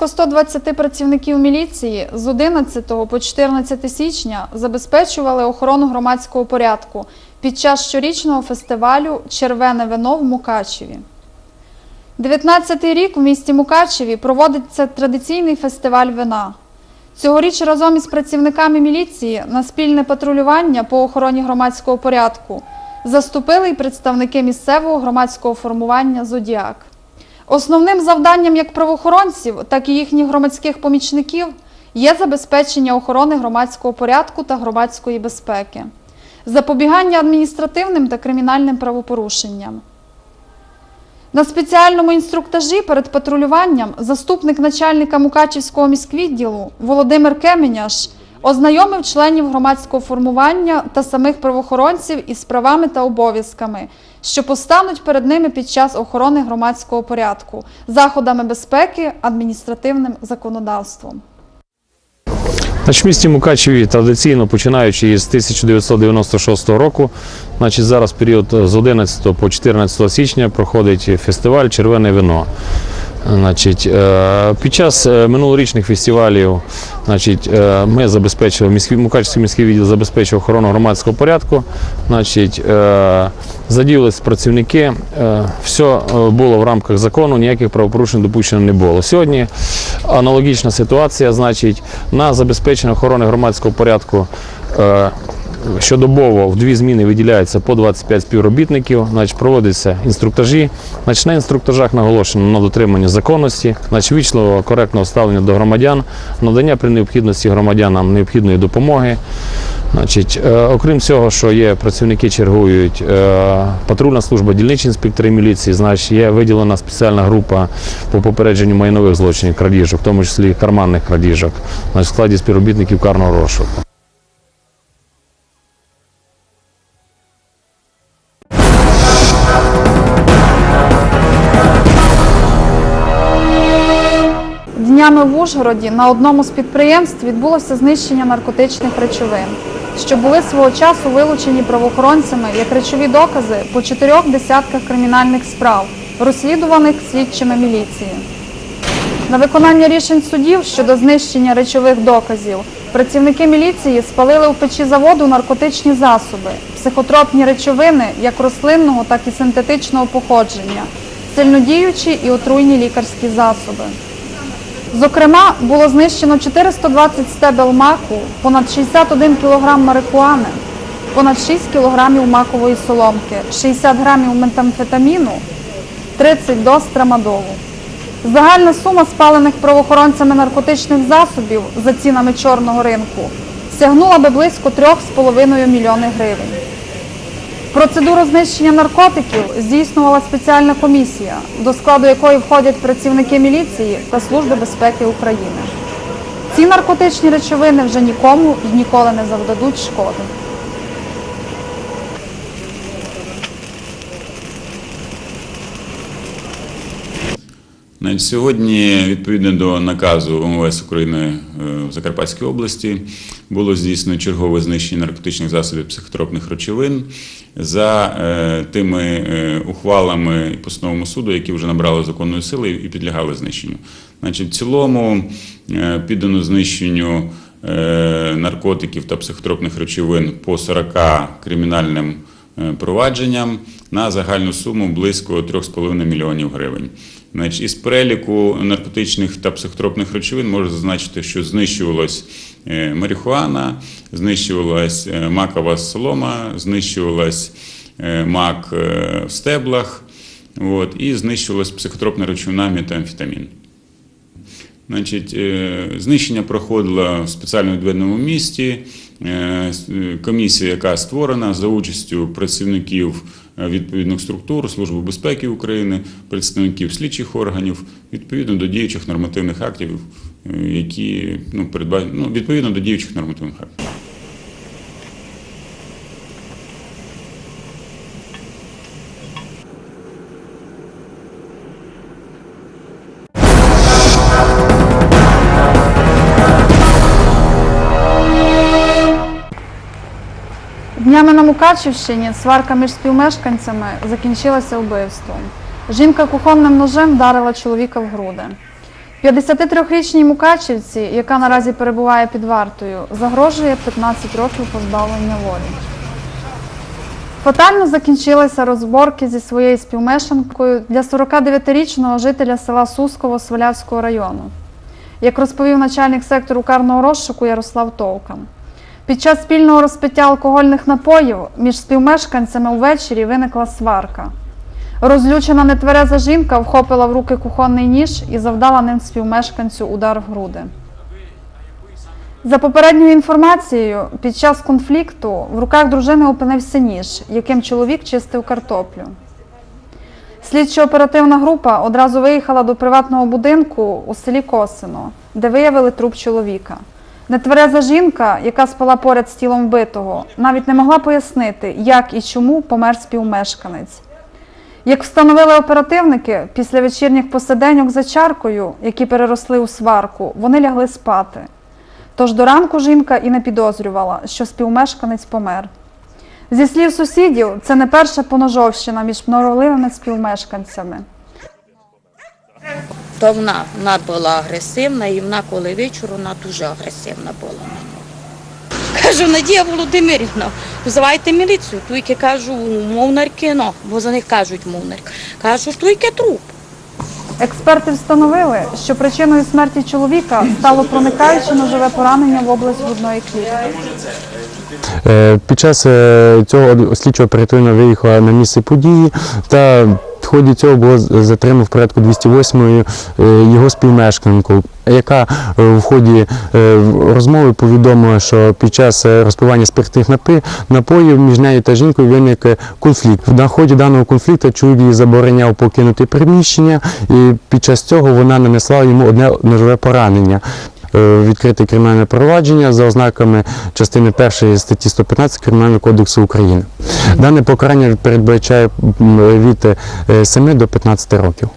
близько 120 працівників міліції з 11 по 14 січня забезпечували охорону громадського порядку під час щорічного фестивалю Червене вино в Мукачеві. 19-й рік в місті Мукачеві проводиться традиційний фестиваль вина. Цьогоріч разом із працівниками міліції на спільне патрулювання по охороні громадського порядку заступили й представники місцевого громадського формування Зодіак. Основним завданням як правоохоронців, так і їхніх громадських помічників є забезпечення охорони громадського порядку та громадської безпеки, запобігання адміністративним та кримінальним правопорушенням. На спеціальному інструктажі перед патрулюванням заступник начальника Мукачівського міськвідділу Володимир Кеменяш ознайомив членів громадського формування та самих правоохоронців із правами та обов'язками, що постануть перед ними під час охорони громадського порядку, заходами безпеки, адміністративним законодавством. В місті Мукачеві традиційно починаючи із 1996 року, значить, зараз період з 11 по 14 січня проходить фестиваль Червене вино. Значить, е, під час е, минулорічних фестивалів значить, е, ми забезпечили міський Мукачевський міський відділ забезпечив охорону громадського порядку. Значить, задіялись працівники. Все було в рамках закону, ніяких правопорушень допущено не було. Сьогодні аналогічна ситуація. Значить, на забезпечення охорони громадського порядку. Щодобово в дві зміни виділяється по 25 співробітників, значить, проводяться інструктажі. Значить, на інструктажах наголошено на дотриманні законності, значить, вічливого коректного ставлення до громадян, надання при необхідності громадянам необхідної допомоги. Значить, е, окрім цього, що є працівники чергують, е, патрульна служба, дільничі інспектори міліції, значить, є виділена спеціальна група по попередженню майнових злочинів, крадіжок, в тому числі карманних крадіжок, значить, в складі співробітників карного розшуку. Ужгороді на одному з підприємств відбулося знищення наркотичних речовин, що були свого часу вилучені правоохоронцями як речові докази по чотирьох десятках кримінальних справ, розслідуваних слідчими міліції. На виконання рішень судів щодо знищення речових доказів працівники міліції спалили у печі заводу наркотичні засоби, психотропні речовини як рослинного, так і синтетичного походження, сильнодіючі і отруйні лікарські засоби. Зокрема, було знищено 420 стебел маку, понад 61 кг марихуани, понад 6 кг макової соломки, 60 грамів метамфетаміну, 30 доз трамадолу. Загальна сума спалених правоохоронцями наркотичних засобів за цінами чорного ринку сягнула би близько 3,5 мільйони гривень. Процедуру знищення наркотиків здійснювала спеціальна комісія, до складу якої входять працівники міліції та Служби безпеки України. Ці наркотичні речовини вже нікому і ніколи не завдадуть шкоди. Сьогодні, відповідно до наказу МВС України е, в Закарпатській області, було здійснено чергове знищення наркотичних засобів психотропних речовин за е, тими е, ухвалами і постановами суду, які вже набрали законної сили і підлягали знищенню. Значить, в цілому піддано знищенню наркотиків та психотропних речовин по 40 кримінальним провадженням на загальну суму близько 3,5 мільйонів гривень. Значить, із переліку наркотичних та психотропних речовин можу зазначити, що знищувалась е, марихуана, знищувалась е, макова солома, знищувалась е, мак е, в стеблах, от, і знищувалась психотропна речовина метамфетамін. Значить, е, знищення проходило в спеціально відведеному місті. Е, е, Комісія, яка створена за участю працівників е, відповідних структур Служби безпеки України, представників слідчих органів, відповідно до діючих нормативних актів, які ну, передбачені ну, відповідно до діючих нормативних актів. Днями на Мукачівщині сварка між співмешканцями закінчилася вбивством. Жінка кухонним ножем вдарила чоловіка в груди. 53-річній Мукачівці, яка наразі перебуває під вартою, загрожує 15 років позбавлення волі. Фатально закінчилися розборки зі своєю співмешканкою для 49-річного жителя села Сусково Свалявського району, як розповів начальник сектору карного розшуку Ярослав Товкан. Під час спільного розпиття алкогольних напоїв між співмешканцями увечері виникла сварка. Розлючена нетвереза жінка вхопила в руки кухонний ніж і завдала ним співмешканцю удар в груди. За попередньою інформацією, під час конфлікту в руках дружини опинився ніж, яким чоловік чистив картоплю. Слідчо-оперативна група одразу виїхала до приватного будинку у селі Косино, де виявили труп чоловіка. Нетвереза жінка, яка спала поряд з тілом вбитого, навіть не могла пояснити, як і чому помер співмешканець. Як встановили оперативники, після вечірніх посиденьок за чаркою, які переросли у сварку, вони лягли спати. Тож до ранку жінка і не підозрювала, що співмешканець помер. Зі слів сусідів, це не перша поножовщина між норовливими співмешканцями. То вона, вона була агресивна, і вона коли вечір, вона дуже агресивна була на нього. Кажу, Надія Володимирівна, визивайте міліцію. Туйки кажу, мовнарки, ну, бо за них кажуть мовнарки. Кажу, туйки труп. Експерти встановили, що причиною смерті чоловіка стало проникаюче ножове поранення в область грудної клітки. Е, Під час е, цього слідчо оперативно виїхала на місце події та ході цього було затримано в порядку 208 е, його співмешканку, яка е, в ході е, розмови повідомила, що під час розпивання спиртних напоїв між нею та жінкою виник конфлікт. На ході даного конфлікту чоловік їй забороняв покинути приміщення, і під час цього вона нанесла йому одне ножове поранення. Е, відкрите кримінальне провадження за ознаками частини 1 статті 115 Кримінального кодексу України. Дане покарання передбачає від е, 7 до 15 років.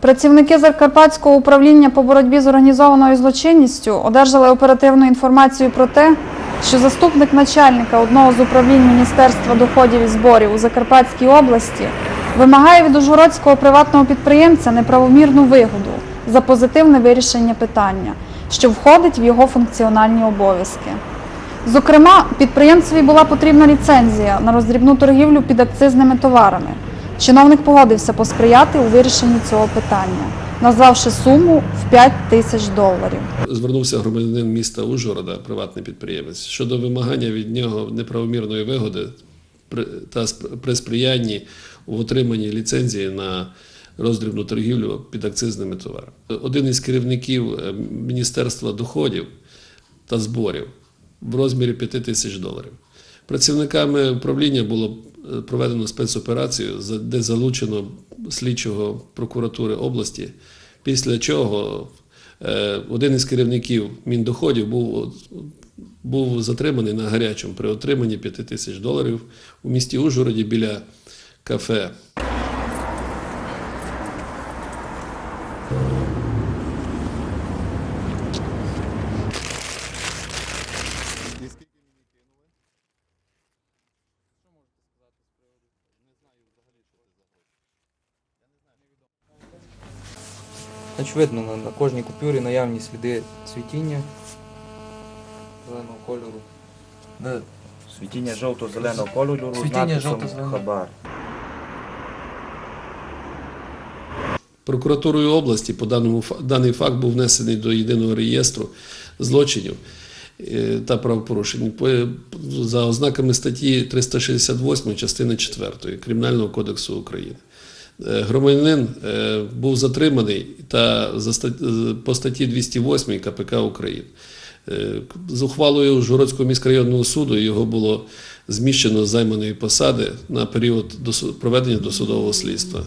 Працівники Закарпатського управління по боротьбі з організованою злочинністю одержали оперативну інформацію про те, що заступник начальника одного з управлінь Міністерства доходів і зборів у Закарпатській області вимагає від ужгородського приватного підприємця неправомірну вигоду за позитивне вирішення питання, що входить в його функціональні обов'язки. Зокрема, підприємцеві була потрібна ліцензія на роздрібну торгівлю під акцизними товарами. Чиновник погодився посприяти у вирішенні цього питання, назвавши суму в 5 тисяч доларів. Звернувся громадянин міста Ужгорода, приватний підприємець, щодо вимагання від нього неправомірної вигоди та при сприянні в отриманні ліцензії на роздрібну торгівлю під акцизними товарами. Один із керівників е, Міністерства доходів та зборів в розмірі 5 тисяч доларів. Працівниками управління було е, проведено спецоперацію, де залучено слідчого прокуратури області, після чого е, один із керівників Міндоходів був, був затриманий на гарячому при отриманні 5 тисяч доларів у місті Ужгороді біля кафе Очевидно, на, на кожній купюрі наявні сліди цвітіння зеленого кольору. Де світіння жовто-зеленого кольору з Світіння надписом жовто-зеленого. хабар. Прокуратурою області по даному фа- даний факт був внесений до єдиного реєстру злочинів е, та правопорушень По- за ознаками статті 368 частини 4 Кримінального кодексу України. Е, Громадянин е, був затриманий та е, по статті 208 КПК України. З ухвалою Жгородського міськрайонного суду його було зміщено з займаної посади на період проведення досудового слідства.